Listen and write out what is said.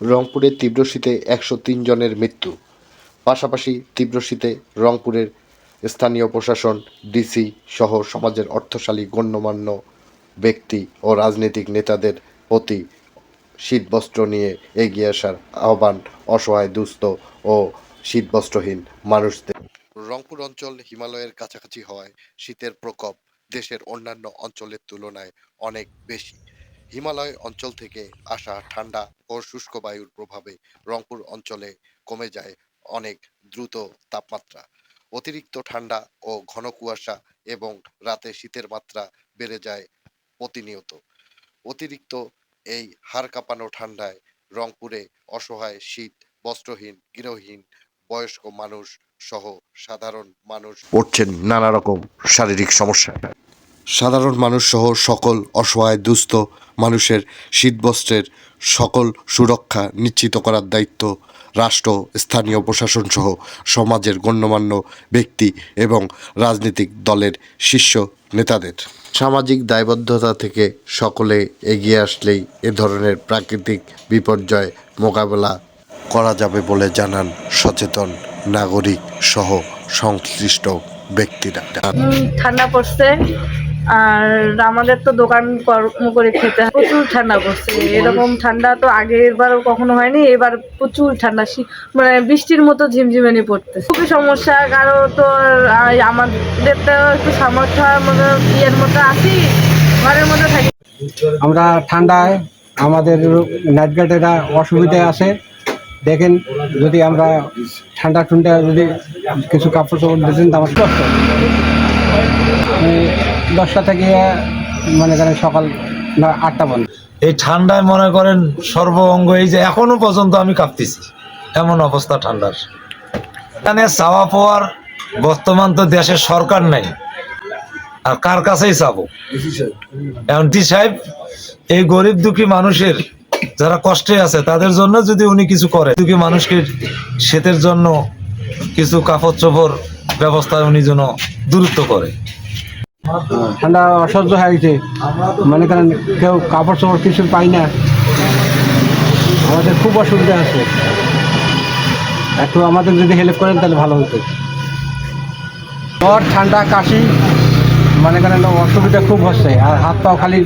রংপুরের তীব্র শীতে একশো তিন জনের মৃত্যু। পাশাপাশি তীব্র শীতে রংপুরের স্থানীয় প্রশাসন, ডিসি সহ সমাজের অর্থশালী, গণ্যমান্য ব্যক্তি ও রাজনৈতিক নেতাদের প্রতি শীতবস্ত্র নিয়ে এগিয়ে আসার আহ্বান অসহায়, দুস্থ ও শীতবস্ত্রহীন মানুষদের। রংপুর অঞ্চল হিমালয়ের কাছাকাছি হওয়ায় শীতের প্রকোপ দেশের অন্যান্য অঞ্চলের তুলনায় অনেক বেশি। হিমালয় অঞ্চল থেকে আসা ঠান্ডা ও শুষ্ক বায়ুর প্রভাবে রংপুর অঞ্চলে কমে যায় অনেক দ্রুত তাপমাত্রা। অতিরিক্ত ঠান্ডা ও ঘন কুয়াশা এবং রাতে শীতের মাত্রা বেড়ে যায় প্রতিনিয়ত। অতিরিক্ত এই হাড় কাঁপানো ঠান্ডায় রংপুরে অসহায় শীত, বস্ত্রহীন, গৃহহীন, বয়স্ক মানুষ সহ সাধারণ মানুষ পড়ছেন নানা রকম শারীরিক সমস্যা। সাধারণ মানুষ সহ সকল অসহায় দুস্থ মানুষের শীতবস্ত্রের সকল সুরক্ষা নিশ্চিত করার দায়িত্ব রাষ্ট্র স্থানীয় প্রশাসন সহ সমাজের গণ্যমান্য ব্যক্তি এবং রাজনৈতিক দলের শীর্ষ নেতাদের। সামাজিক দায়বদ্ধতা থেকে সকলে এগিয়ে আসলেই এ ধরনের প্রাকৃতিক বিপর্যয় মোকাবেলা করা যাবে বলে জানান সচেতন নাগরিক সহ সংশ্লিষ্ট ব্যক্তিরা। ঠান্ডা পড়ছে। আর আমাদের তো দোকান কর্ম করে খেতে প্রচুর ঠান্ডা পড়ছে। এরকম ঠান্ডা তো আগের বারও কখনো হয়নি, এবার প্রচুর ঠান্ডা। মানে বৃষ্টির মতো ঝিমঝিমানি পড়তেছে। খুবই সমস্যা, কারও তো আমাদের তো একটু সামর্থ্য মতো ইয়ের মতো আছি, ঘরের মধ্যে থাকি। আমরা ঠান্ডায় আমাদের নাইট গার্ডেরা অসুবিধায় আসে দেখেন, যদি আমরা ঠান্ডা ঠুন্ডা যদি কিছু কাপড় চোপড় দিতেন তো আমার কষ্ট দশটা থেকে, মনে করেন সকাল আটটা বন্ধ এই ঠান্ডায় মনে করেন সর্ব অঙ্গ এই যে এখনও পর্যন্ত আমি কাঁপতেছি। এমন অবস্থা ঠান্ডার। এখানে চাওয়া পাওয়ার বর্তমান তো দেশের সরকার নেই। আর কার কাছেই চাবো? এখন টি সাহেব, এই গরিব দুঃখী মানুষের যারা কষ্টে আছে, তাদের জন্য যদি উনি কিছু করে, দুঃখী মানুষকে শীতের জন্য কিছু কাপড় চোপড় ব্যবস্থা উনি যেন দূরত্ব করে। ঠান্ডা অসহ্য হয়ে গেছে। মনে করেন কেউ কাপড় চাপড় কিছু পাই না। আমাদের খুব অসুবিধা আছে। একটু আমাদের যদি হেল্প করেন তাহলে ভালো হতো। জ্বর, ঠান্ডা, কাশি, মনে করেন অসুবিধা খুব হচ্ছে। আর হাত পাও খালি